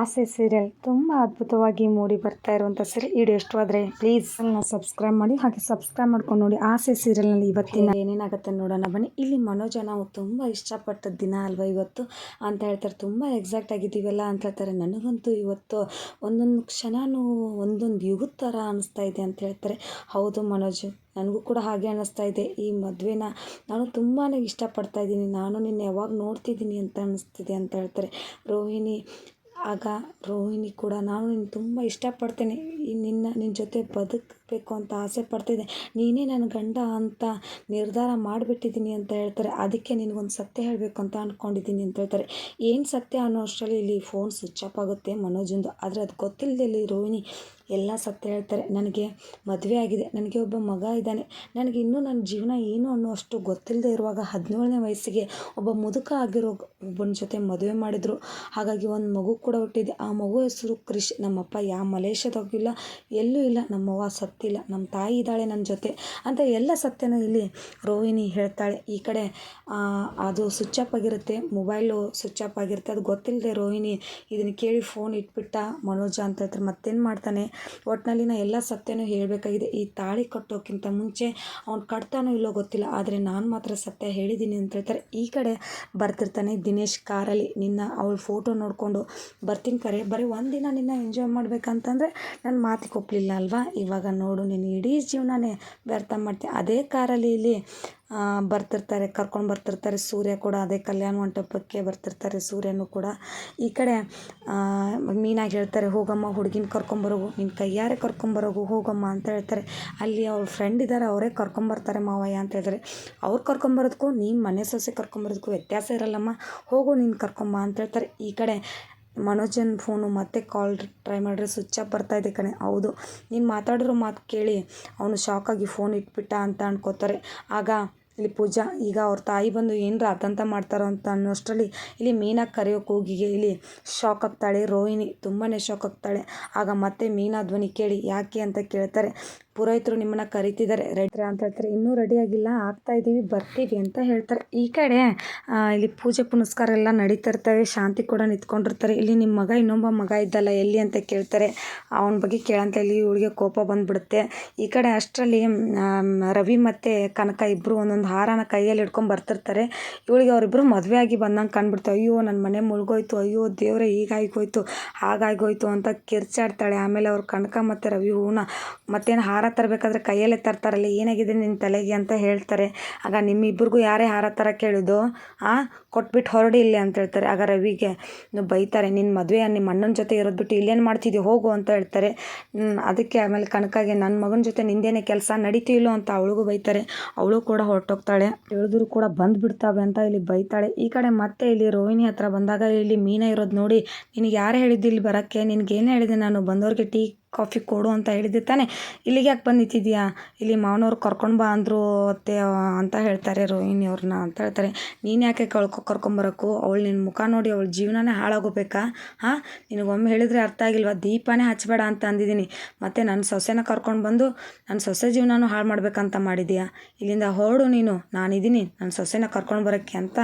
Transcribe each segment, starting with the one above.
ಆಸೆ ಸೀರಿಯಲ್ ತುಂಬ ಅದ್ಭುತವಾಗಿ ಮೂಡಿ ಬರ್ತಾ ಇರುವಂಥ ಸೀರಿಯಲ್ ವಿಡಿಯೋ ಇಷ್ಟವಾದರೆ ಪ್ಲೀಸ್ ಅನ್ನ ಸಬ್ಸ್ಕ್ರೈಬ್ ಮಾಡಿ, ಹಾಗೆ ಸಬ್ಸ್ಕ್ರೈಬ್ ಮಾಡ್ಕೊಂಡು ನೋಡಿ ಆಸೆ ಸೀರಿಯಲ್ನಲ್ಲಿ ಇವತ್ತಿನ ಏನೇನಾಗುತ್ತೆ ನೋಡೋಣ ಬನ್ನಿ. ಇಲ್ಲಿ ಮನೋಜ ನಾವು ತುಂಬ ಇಷ್ಟಪಟ್ಟ ದಿನ ಅಲ್ವಾ ಇವತ್ತು? ಅಂತ ಹೇಳ್ತಾರೆ, ತುಂಬ ಎಕ್ಸಾಕ್ಟ್ ಆಗಿದ್ದೀವಲ್ಲ ಅಂತ ಹೇಳ್ತಾರೆ. ನನಗಂತೂ ಇವತ್ತು ಒಂದೊಂದು ಕ್ಷಣನೂ ಒಂದೊಂದು ಯುಗದ ಥರ ಅನಿಸ್ತಾ ಇದೆ ಅಂತ ಹೇಳ್ತಾರೆ. ಹೌದು ಮನೋಜ್, ನನಗೂ ಕೂಡ ಹಾಗೆ ಅನ್ನಿಸ್ತಾ ಇದೆ. ಈ ಮದುವೆನ ನಾನು ತುಂಬಾ ಇಷ್ಟಪಡ್ತಾ ಇದ್ದೀನಿ. ನಾನು ನಿನ್ನ ಯಾವಾಗ ನೋಡ್ತಿದ್ದೀನಿ ಅಂತ ಅನ್ನಿಸ್ತಿದೆ ಅಂತ ಹೇಳ್ತಾರೆ. ರೋಹಿಣಿ ಆಗ ರೋಹಿಣಿ ಕೂಡ, ನಾನು ನಿನ್ನ ತುಂಬ ಇಷ್ಟಪಡ್ತೇನೆ. ನಿನ್ನ ನಿನ್ನ ಜೊತೆ ಬದುಕಬೇಕು ಅಂತ ಆಸೆ ಪಡ್ತಿದ್ದೆ. ನೀನೇ ನನ್ನ ಗಂಡ ಅಂತ ನಿರ್ಧಾರ ಮಾಡಿಬಿಟ್ಟಿದ್ದೀನಿ ಅಂತ ಹೇಳ್ತಾರೆ. ಅದಕ್ಕೆ ನಿನಗೊಂದು ಸತ್ಯ ಹೇಳಬೇಕು ಅಂತ ಅಂದ್ಕೊಂಡಿದ್ದೀನಿ ಅಂತ ಹೇಳ್ತಾರೆ. ಏನು ಸತ್ಯ ಅನ್ನೋ ಅಷ್ಟರಲ್ಲಿ ಇಲ್ಲಿ ಫೋನ್ ಸ್ವಿಚ್ ಆಫ್ ಆಗುತ್ತೆ ಮನೋಜಂದು. ಆದರೆ ಅದು ಗೊತ್ತಿಲ್ಲದೆ ಇಲ್ಲಿ ರೋಹಿಣಿ ಎಲ್ಲ ಸತ್ಯ ಹೇಳ್ತಾರೆ. ನನಗೆ ಮದುವೆ ಆಗಿದೆ. ನನಗೆ ಒಬ್ಬ ಮಗ ಇದ್ದಾನೆ. ನನಗೆ ಇನ್ನೂ ನನ್ನ ಜೀವನ ಏನು ಅನ್ನೋ ಅಷ್ಟು ಗೊತ್ತಿಲ್ಲದೆ ಇರುವಾಗ ಹದಿನೇಳನೇ ವಯಸ್ಸಿಗೆ ಒಬ್ಬ ಮುದುಕ ಆಗಿರೋ ಒಬ್ಬನ ಜೊತೆ ಮದುವೆ ಮಾಡಿದರು. ಹಾಗಾಗಿ ಒಂದು ಮಗು ಕೂಡ ಹುಟ್ಟಿದೆ. ಆ ಮಗು ಹೆಸರು ಕ್ರಿಶ್. ನಮ್ಮಪ್ಪ ಯಾವ ಮಲೇಷ್ಯಾದಾಗಿಲ್ಲ ಎಲ್ಲೂ ಇಲ್ಲ. ನಮ್ಮವ್ವ ಸತ್ತಿಲ್ಲ. ನಮ್ಮ ತಾಯಿ ಇದ್ದಾಳೆ ನನ್ನ ಜೊತೆ ಅಂತ ಎಲ್ಲ ಸತ್ಯನ ಇಲ್ಲಿ ರೋಹಿಣಿ ಹೇಳ್ತಾಳೆ. ಈ ಕಡೆ ಅದು ಸ್ವಿಚ್ ಆಫ್ ಆಗಿರುತ್ತೆ. ಮೊಬೈಲು ಸ್ವಿಚ್ ಆಫ್ ಆಗಿರುತ್ತೆ. ಅದು ಗೊತ್ತಿಲ್ಲದೆ ರೋಹಿಣಿ ಇದನ್ನು ಕೇಳಿ ಫೋನ್ ಇಟ್ಬಿಟ್ಟ ಮನೋಜ ಅಂತ ಹೇಳ್ತಾರೆ. ಮತ್ತೇನು ಮಾಡ್ತಾನೆ? ಒಟ್ಟಿನಲ್ಲಿ ನಾ ಎಲ್ಲ ಸತ್ಯನೂ ಹೇಳಬೇಕಾಗಿದೆ. ಈ ತಾಳಿ ಕಟ್ಟೋಕ್ಕಿಂತ ಮುಂಚೆ ಅವ್ನು ಕಟ್ತಾನೋ ಇಲ್ಲೋ ಗೊತ್ತಿಲ್ಲ. ಆದರೆ ನಾನು ಮಾತ್ರ ಸತ್ಯ ಹೇಳಿದ್ದೀನಿ ಅಂತ ಹೇಳ್ತಾರೆ. ಈ ಕಡೆ ಬರ್ತಿರ್ತಾನೆ ದಿನೇಶ್ ಕಾರಲ್ಲಿ ನಿನ್ನ ಅವಳ ಫೋಟೋ ನೋಡಿಕೊಂಡು ಬರ್ತೀನಿ ಕರೆ. ಬರೀ ಒಂದಿನ ನಿನ್ನ ಎಂಜಾಯ್ ಮಾಡ್ಬೇಕಂತಂದರೆ ನನ್ನ ಮಾತಿಗೆ ಒಪ್ಪಲಿಲ್ಲ ಅಲ್ವಾ? ಇವಾಗ ನೋಡು, ನೀನು ಇಡೀ ಜೀವನನೇ ವ್ಯರ್ಥ ಮಾಡ್ತೀನಿ ಅದೇ ಕಾರಲ್ಲಿ ಇಲ್ಲಿ ಬರ್ತಿರ್ತಾರೆ, ಕರ್ಕೊಂಡು ಬರ್ತಿರ್ತಾರೆ ಸೂರ್ಯ ಕೂಡ, ಅದೇ ಕಲ್ಯಾಣ ಮಂಟಪಕ್ಕೆ ಬರ್ತಿರ್ತಾರೆ ಸೂರ್ಯನೂ ಕೂಡ. ಈ ಕಡೆ ಮೀನಾಗಿ ಹೇಳ್ತಾರೆ, ಹೋಗಮ್ಮ, ಹುಡುಗಿನ ಕರ್ಕೊಂಬರೋಗು ನಿನ್ನ ಕೈಯಾರೆ ಕರ್ಕೊಂಬರೋಗು ಹೋಗಮ್ಮ ಅಂತ ಹೇಳ್ತಾರೆ. ಅಲ್ಲಿ ಅವ್ರ ಫ್ರೆಂಡ್ ಇದ್ದಾರೆ ಅವರೇ ಕರ್ಕೊಂಬರ್ತಾರೆ ಮಾವಯ್ಯ ಅಂತ ಹೇಳ್ತಾರೆ. ಅವ್ರು ಕರ್ಕೊಂಬರೋದಕ್ಕೂ ನೀನು ಮನೆ ಸೊಸೆ ಕರ್ಕೊಂಬರೋದಕ್ಕೂ ವ್ಯತ್ಯಾಸ ಇರಲ್ಲಮ್ಮ. ಹೋಗು, ನೀನು ಕರ್ಕೊಂಬ ಅಂತ ಹೇಳ್ತಾರೆ. ಈ ಕಡೆ ಮನೋಜನ್ ಫೋನು ಮತ್ತೆ ಕಾಲ್ ಟ್ರೈ ಮಾಡಿದ್ರೆ ಸ್ವಿಚ್ ಆಫ್ ಬರ್ತಾ ಇದೆ ಕಣೆ. ಹೌದು. ನೀನು ಮಾತಾಡಿರೋ ಮಾತು ಕೇಳಿ. ಅವನು ಶಾಕಾಗಿ ಫೋನ್ ಇಟ್ಬಿಟ್ಟ ಅಂತ ಅನ್ಕೋತಾರೆ. ಆಗ ಇಲ್ಲಿ ಪೂಜಾ, ಈಗ ಅವ್ರ ತಾಯಿ ಬಂದು ಏನರ ಅತಂತ ಮಾಡ್ತಾರೋ ಅಂತ ಅನ್ನೋಷ್ಟರಲ್ಲಿ ಇಲ್ಲಿ ಮೀನಾ ಕರೆಯೋ ಕೂಗಿಗೆ ಇಲ್ಲಿ ಶಾಕ್ ಆಗ್ತಾಳೆ, ರೋಹಿಣಿ ತುಂಬಾ ಶಾಕ್ ಆಗ್ತಾಳೆ. ಆಗ ಮತ್ತೆ ಮೀನಾ ಧ್ವನಿ ಕೇಳಿ, ಯಾಕೆ ಅಂತ ಕೇಳ್ತಾರೆ. ಪುರೋಹಿತರು ನಿಮ್ಮನ್ನ ಕರಿತಿದ್ದಾರೆ, ರೆಡಿ ಅಂತ ಹೇಳ್ತಾರೆ. ಇನ್ನೂ ರೆಡಿ ಆಗಿಲ್ಲ, ಆಗ್ತಾ ಇದ್ದೀವಿ ಬರ್ತೀವಿ ಅಂತ ಹೇಳ್ತಾರೆ. ಈ ಕಡೆ ಇಲ್ಲಿ ಪೂಜೆ ಪುನಸ್ಕಾರ ಎಲ್ಲ ನಡೀತಾ ಇರ್ತವೆ, ಶಾಂತಿ ಕೂಡ ನಿಂತ್ಕೊಂಡಿರ್ತಾರೆ. ಇಲ್ಲಿ ನಿಮ್ಮ ಮಗ, ಇನ್ನೊಬ್ಬ ಮಗ ಇದ್ದಲ್ಲ, ಎಲ್ಲಿ ಅಂತ ಕೇಳ್ತಾರೆ. ಅವನ ಬಗ್ಗೆ ಕೇಳಂತ ಇಲ್ಲಿ ಇವಳಿಗೆ ಕೋಪ ಬಂದ್ಬಿಡುತ್ತೆ. ಈ ಕಡೆ ಅಷ್ಟರಲ್ಲಿ ರವಿ ಮತ್ತು ಕನಕ ಇಬ್ಬರು ಒಂದೊಂದು ಹಾರನ ಕೈಯಲ್ಲಿ ಹಿಡ್ಕೊಂಡು ಬರ್ತಿರ್ತಾರೆ. ಇವಳಿಗೆ ಅವರಿಬ್ಬರು ಮದುವೆ ಆಗಿ ಬಂದಂಗೆ ಕಂಡ್ಬಿಡ್ತು ಅಯ್ಯೋ ನನ್ನ ಮನೆ ಮುಳುಗೋಯ್ತು. ಅಯ್ಯೋ, ದೇವರೇ ಹೀಗಾಗೋಯ್ತು ಹಾಗಾಗೋಯ್ತು ಅಂತ ಕಿರ್ಚಾಡ್ತಾಳೆ. ಆಮೇಲೆ ಅವ್ರು ಕನಕ ಮತ್ತು ರವಿ ಹೂವನ್ನ ಮತ್ತೇನು ಹಾರ ತರಬೇಕಾದ್ರೆ ಕೈಯಲ್ಲೇ ತರ್ತಾರಲ್ಲ, ಏನಾಗಿದೆ ನಿನ್ನ ತಲೆಗೆ ಅಂತ ಹೇಳ್ತಾರೆ. ಆಗ ನಿಮ್ಮಿಬ್ರಿಗೂ ಯಾರೇ ಹಾರ ಥರ ಕೇಳಿದ್ದು ಆ ಕೊಟ್ಬಿಟ್ಟು ಹೊರಡಿ ಇಲ್ಲಿ ಅಂತ ಹೇಳ್ತಾರೆ. ಆಗ ರವಿಗೆ ಬೈತಾರೆ ನಿನ್ನ ಮದುವೆ ನಿಮ್ಮ ಅಣ್ಣನ ಜೊತೆ ಇರೋದು ಬಿಟ್ಟು ಇಲ್ಲೇನು ಮಾಡ್ತಿದ್ದೆ? ಹೋಗು ಅಂತ ಹೇಳ್ತಾರೆ. ಅದಕ್ಕೆ ಆಮೇಲೆ ಕನಕಾಗೆ ನನ್ನ ಮಗನ ಜೊತೆ ನಿಂದೇನೆ ಕೆಲಸ? ನಡೀತಿಲ್ಲೋ ಅಂತ ಅವಳಿಗೂ ಬೈತಾರೆ. ಅವಳು ಕೂಡ ಹೊರಟೋಗ್ತಾಳೆ. ಹೇಳಿದ್ರು ಕೂಡ ಬಂದ್ಬಿಡ್ತಾವೆ ಅಂತ ಇಲ್ಲಿ ಬೈತಾಳೆ. ಈ ಕಡೆ ಮತ್ತೆ ಇಲ್ಲಿ ರೋಹಿಣಿ ಹತ್ರ ಬಂದಾಗ ಇಲ್ಲಿ ಮೀನ ಇರೋದು ನೋಡಿ, ನಿನಗೆ ಯಾರು ಹೇಳಿದ್ದು ಇಲ್ಲಿ ಬರೋಕ್ಕೆ? ನಿನಗೇನು ಹೇಳಿದೆ ನಾನು? ಬಂದವ್ರಿಗೆ ಟೀ ಕಾಫಿ ಕೊಡು ಅಂತ ಹೇಳಿದ್ದೆ ತಾನೇ. ಇಲ್ಲಿಗೆ ಯಾಕೆ ಬಂದು ಇಲ್ಲಿ ಮಾವನವ್ರು ಕರ್ಕೊಂಡು ಬಾ ಅಂದರು ಅತ್ತೆ ಅಂತ ಹೇಳ್ತಾರೆ ರೋಹಿಣಿ ಅವ್ರನ್ನ ಅಂತ ಹೇಳ್ತಾರೆ. ನೀನು ಯಾಕೆ ಕಳ್ಕೊ ಕರ್ಕೊಂಬರಕು ಅವಳು ನಿನ್ನ ಮುಖ ನೋಡಿ ಅವಳ ಜೀವನನೇ ಹಾಳಾಗೋಬೇಕಾ? ಹಾಂ? ನಿನಗೊಮ್ಮೆ ಹೇಳಿದರೆ ಅರ್ಥ ಆಗಿಲ್ವಾ? ದೀಪನೇ ಹಚ್ಚಬೇಡ ಅಂತ ಅಂದಿದ್ದೀನಿ. ಮತ್ತು ನನ್ನ ಸೊಸೆನ ಕರ್ಕೊಂಡು ಬಂದು ನನ್ನ ಸೊಸೆ ಜೀವನನೂ ಹಾಳು ಮಾಡ್ಬೇಕಂತ ಮಾಡಿದೀಯಾ ಇಲ್ಲಿಂದ ಹೊರಡು ನೀನು. ನಾನಿದ್ದೀನಿ. ನನ್ನ ಸೊಸೆನ ಕರ್ಕೊಂಡು ಬರೋಕ್ಕೆ ಅಂತ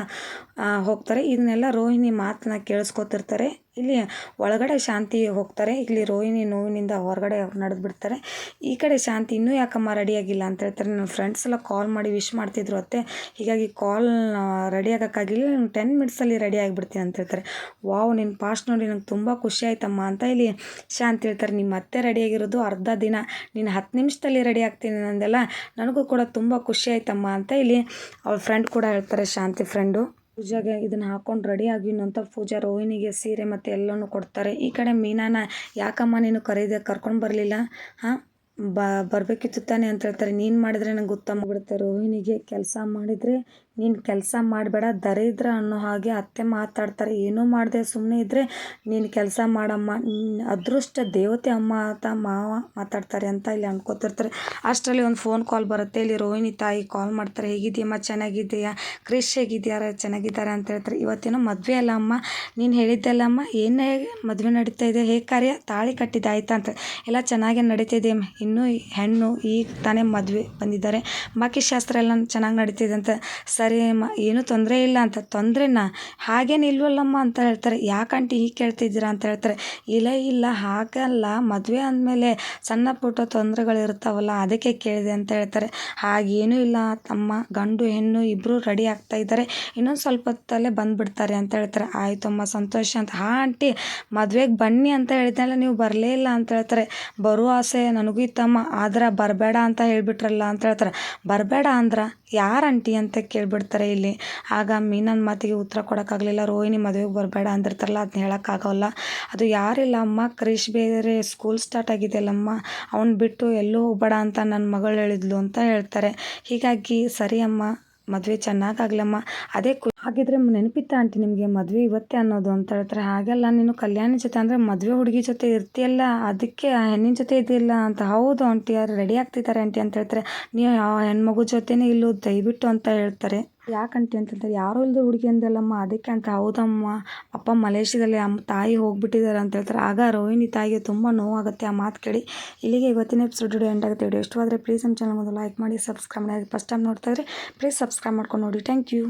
ಹೋಗ್ತಾರೆ. ಇದನ್ನೆಲ್ಲ ರೋಹಿಣಿ ಮಾತನ್ನ ಕೇಳಿಸ್ಕೊತಿರ್ತಾರೆ. ಇಲ್ಲಿ ಒಳಗಡೆ ಶಾಂತಿ ಹೋಗ್ತಾರೆ. ಇಲ್ಲಿ ರೋಹಿಣಿ ನೋವಿನಿಂದ ಹೊರಗಡೆ ಅವ್ರು ನಡೆದು ಬಿಡ್ತಾರೆ. ಈ ಕಡೆ ಶಾಂತಿ ಇನ್ನೂ ಯಾಕಮ್ಮ ರೆಡಿಯಾಗಿಲ್ಲ ಅಂತ ಹೇಳ್ತಾರೆ. ನನ್ನ ಫ್ರೆಂಡ್ಸ್ ಎಲ್ಲ ಕಾಲ್ ಮಾಡಿ ವಿಶ್ ಮಾಡ್ತಿದ್ರು ಅತ್ತೆ. ಹೀಗಾಗಿ ಕಾಲ್ ರೆಡಿ ಆಗೋಕ್ಕಾಗಿಲ್ಲ ನಾನು ಟೆನ್ ಮಿನಿಟ್ಸಲ್ಲಿ ರೆಡಿ ಆಗಿಬಿಡ್ತೀನಿ ಅಂತ ಹೇಳ್ತಾರೆ. ವಾವ್ ನಿನ್ನ ಪಾಸ್ಟ್ ನೋಡಿ ನಂಗೆ ತುಂಬ ಖುಷಿ ಆಯ್ತಮ್ಮ ಅಂತ ಇಲ್ಲಿ ಶಾಂತಿ ಹೇಳ್ತಾರೆ. ನಿಮ್ಮ ಮತ್ತೆ ರೆಡಿಯಾಗಿರೋದು ಅರ್ಧ ದಿನ. ನೀನು ಹತ್ತು ನಿಮಿಷದಲ್ಲಿ ರೆಡಿ ಆಗ್ತೀನಿ ನಂದೆಲ್ಲ ನನಗೂ ಕೂಡ ತುಂಬ ಖುಷಿ ಆಯ್ತಮ್ಮ ಅಂತ ಇಲ್ಲಿ ಅವ್ರ ಫ್ರೆಂಡ್ ಕೂಡ ಹೇಳ್ತಾರೆ ಶಾಂತಿ ಫ್ರೆಂಡು ಪೂಜಾಗೆ ಇದನ್ನ ಹಾಕೊಂಡು ರೆಡಿ ಆಗಿ ಅಂತ ಪೂಜಾ ರೋಹಿಣಿಗೆ ಸೀರೆ ಮತ್ತು ಎಲ್ಲನೂ ಕೊಡ್ತಾರೆ. ಈ ಕಡೆ ಮೀನಾನ ಯಾಕಮ್ಮ ನೀನು ಕರೀದೆ ಕರ್ಕೊಂಡು ಬರಲಿಲ್ಲ? ಹಾಂ? ಬ, ಬರಬೇಕಿತ್ತು ತಾನೆ ಅಂತ ಹೇಳ್ತಾರೆ. ನೀನು ಮಾಡಿದ್ರೆ ನಂಗೆ ಬಿಡುತ್ತೆ ರೋಹಿಣಿಗೆ ಕೆಲಸ ಮಾಡಿದರೆ ನೀನು ಕೆಲಸ ಮಾಡಬೇಡ, ದರಿದ್ರ ಅನ್ನೋ ಹಾಗೆ ಅತ್ತೆ ಮಾತಾಡ್ತಾರೆ. ಏನೂ ಮಾಡದೆ ಸುಮ್ಮನೆ ಇದ್ದರೆ ನೀನು ಕೆಲಸ ಮಾಡಮ್ಮ ಅದೃಷ್ಟ ದೇವತೆ ಅಮ್ಮ ಅಂತ ಮಾವ ಮಾತಾಡ್ತಾರೆ ಅಂತ ಇಲ್ಲಿ ಅನ್ಕೋತಿರ್ತಾರೆ. ಅಷ್ಟರಲ್ಲಿ ಒಂದು ಫೋನ್ ಕಾಲ್ ಬರುತ್ತೆ. ಇಲ್ಲಿ ರೋಹಿಣಿ ತಾಯಿ ಕಾಲ್ ಮಾಡ್ತಾರೆ. ಹೇಗಿದೆಯಮ್ಮ? ಚೆನ್ನಾಗಿದೆಯಾ ಕ್ರಿಶ್ ಹೇಗಿದ್ಯಾರ? ಚೆನ್ನಾಗಿದ್ದಾರೆ ಅಂತ ಹೇಳ್ತಾರೆ. ಇವತ್ತೇನೋ ಮದುವೆ ಅಲ್ಲ ಅಮ್ಮ. ನೀನು ಹೇಳಿದ್ದೆಲ್ಲ ಅಮ್ಮ, ಏನು ಹೇಗೆ ಮದುವೆ ನಡೀತಾ ಇದೆ? ಹೇಗೆ ಕಾರ್ಯ, ತಾಳಿ ಕಟ್ಟಿದ್ದಾಯ್ತಾ ಅಂತ. ಎಲ್ಲ ಚೆನ್ನಾಗೇ ನಡೀತಿದೆ ಇನ್ನೂ ಹೆಣ್ಣು ಈಗ ತಾನೇ ಮದುವೆ ಬಂದಿದ್ದಾರೆ. ಬಾಕಿ ಶಾಸ್ತ್ರ ಎಲ್ಲ ಚೆನ್ನಾಗಿ ನಡೀತಿದೆ ಅಂತ. ಸರಿ ಅಮ್ಮ, ಏನೂ ತೊಂದರೆ ಇಲ್ಲ ಅಂತ. ತೊಂದರೆನಾ? ಹಾಗೇನು ಇಲ್ವಲ್ಲಮ್ಮ ಅಂತ ಹೇಳ್ತಾರೆ. ಯಾಕಂಟಿ ಹೀಗೆ ಕೇಳ್ತಿದ್ದೀರಾ ಅಂತ ಹೇಳ್ತಾರೆ. ಇಲ್ಲ ಇಲ್ಲ, ಹಾಗಲ್ಲ. ಮದುವೆ ಅಂದಮೇಲೆ ಸಣ್ಣ ಪುಟ್ಟ ತೊಂದರೆಗಳು ಇರ್ತಾವಲ್ಲ, ಅದಕ್ಕೆ ಕೇಳಿದೆ ಅಂತ ಹೇಳ್ತಾರೆ. ಹಾಗೇನೂ ಇಲ್ಲ ತಮ್ಮ, ಗಂಡು, ಹೆಣ್ಣು ಇಬ್ಬರು ರೆಡಿ ಆಗ್ತಾ ಇದ್ದಾರೆ. ಇನ್ನೊಂದು ಸ್ವಲ್ಪ ಹೊತ್ತಲ್ಲೇ ಬಂದುಬಿಡ್ತಾರೆ ಅಂತ ಹೇಳ್ತಾರೆ. ಆಯಿತಮ್ಮ ಸಂತೋಷ ಅಂತ. ಹಾಂ, ಆಂಟಿ, ಮದುವೆಗೆ ಬನ್ನಿ ಅಂತ ಹೇಳಿದ್ನಲ್ಲ, ನೀವು ಬರಲೇ ಇಲ್ಲ ಅಂತ ಹೇಳ್ತಾರೆ. ಬರುವ ಆಸೆ ನನಗೂ ಇತ್ತಮ್ಮ ಆದ್ರೆ ಬರಬೇಡ ಅಂತ ಹೇಳಿಬಿಟ್ರಲ್ಲ ಅಂತ ಹೇಳ್ತಾರೆ. ಬರಬೇಡ ಅಂದ್ರೆ ಯಾರು ಆಂಟಿ ಅಂತ ಕೇಳಿಬಿಡ್ತಾರೆ ಇಲ್ಲಿ? ಆಗ ಮೀನನ ಮಾತಿಗೆ ಉತ್ತರ ಕೊಡೋಕ್ಕಾಗಲಿಲ್ಲ. ರೋಹಿಣಿ ಮದುವೆಗೆ ಬರಬೇಡ ಅಂದಿರ್ತಾರಲ್ಲ ಅದನ್ನ ಹೇಳೋಕ್ಕಾಗಲ್ಲ ಅದು ಯಾರಿಲ್ಲ. ಅಮ್ಮ ಕ್ರಿಶ್ ಬೇರೆ ಸ್ಕೂಲ್ ಸ್ಟಾರ್ಟ್ ಆಗಿದೆಯಲ್ಲಮ್ಮ. ಅವ್ನು ಬಿಟ್ಟು ಎಲ್ಲೂ ಹೋಗ್ಬೇಡ ಅಂತ ನನ್ನ ಮಗಳು ಹೇಳಿದ್ಲು ಅಂತ ಹೇಳ್ತಾರೆ. ಹೀಗಾಗಿ ಸರಿ ಅಮ್ಮ ಮದುವೆ ಚೆನ್ನಾಗಾಗ್ಲಮ್ಮ. ಅದೇ ಕು ಹಾಗಿದ್ರೆ ನೆನಪಿತ್ತ ಆಂಟಿ ನಿಮಗೆ ಮದುವೆ ಇವತ್ತೇ ಅನ್ನೋದು ಅಂತ ಹೇಳ್ತಾರೆ. ಹಾಗೆಲ್ಲ, ನೀನು ಕಲ್ಯಾಣಿ ಜೊತೆ ಅಂದರೆ ಮದುವೆ ಹುಡುಗಿ ಜೊತೆ ಇರ್ತೀಯಲ್ಲ, ಅದಕ್ಕೆ ಆ ಹೆಣ್ಣಿನ ಜೊತೆ ಇದ್ದಿಲ್ಲ ಅಂತ. ಹೌದು ಆಂಟಿ, ಯಾರು ರೆಡಿ ಆಗ್ತಿದ್ದಾರೆ ಆಂಟಿ ಅಂತ ಹೇಳ್ತಾರೆ. ನೀವು ಯಾವ ಹೆಣ್ಮಗು ಜೊತೆನೇ ಇಲ್ಲೂ, ದಯವಿಟ್ಟು ಅಂತ ಹೇಳ್ತಾರೆ. ಯಾಕಂಟಿ ಅಂತಂದ್ರೆ ಯಾರು ಇಲ್ಲದ ಹುಡುಗಿ ಅಂದಲ್ಲಮ್ಮ ಅದಕ್ಕೆ ಅಂತ ಹೌದಮ್ಮ. ಅಪ್ಪ ಮಲೇಷ್ಯಾದಲ್ಲಿ ಅಮ್ಮ ತಾಯಿ ಹೋಗ್ಬಿಟ್ಟಿದ್ದಾರೆ ಅಂತ ಹೇಳ್ತಾರೆ. ಆಗ ರೋಹಿಣಿ ತಾಯಿಗೆ ತುಂಬ ನೋವಾಗುತ್ತೆ. ಆ ಮಾತು ಕೇಳಿ ಇಲ್ಲಿಗೆ ಇವತ್ತಿನ ಎಪಿಸೋಡ್ ವಿಡಿಯೋ ಎಂಡ್ ಆಗುತ್ತೆ. ವಿಡಿಯೋ ಇಷ್ಟವಾದರೆ ಪ್ಲೀಸ್ ನಮ್ಮ ಚಾನಲ್ ಒಂದು ಲೈಕ್ ಮಾಡಿ ಸಬ್ಸ್ಕ್ರೈಬ್ ಮಾಡಿ. ಫಸ್ಟ್ ಟೈಮ್ ನೋಡ್ತಾ ಇದ್ರೆ ಪ್ಲೀಸ್ ಸಬ್ಸ್ಕ್ರೈಬ್ ಮಾಡ್ಕೊಂಡು ನೋಡಿ. Thank you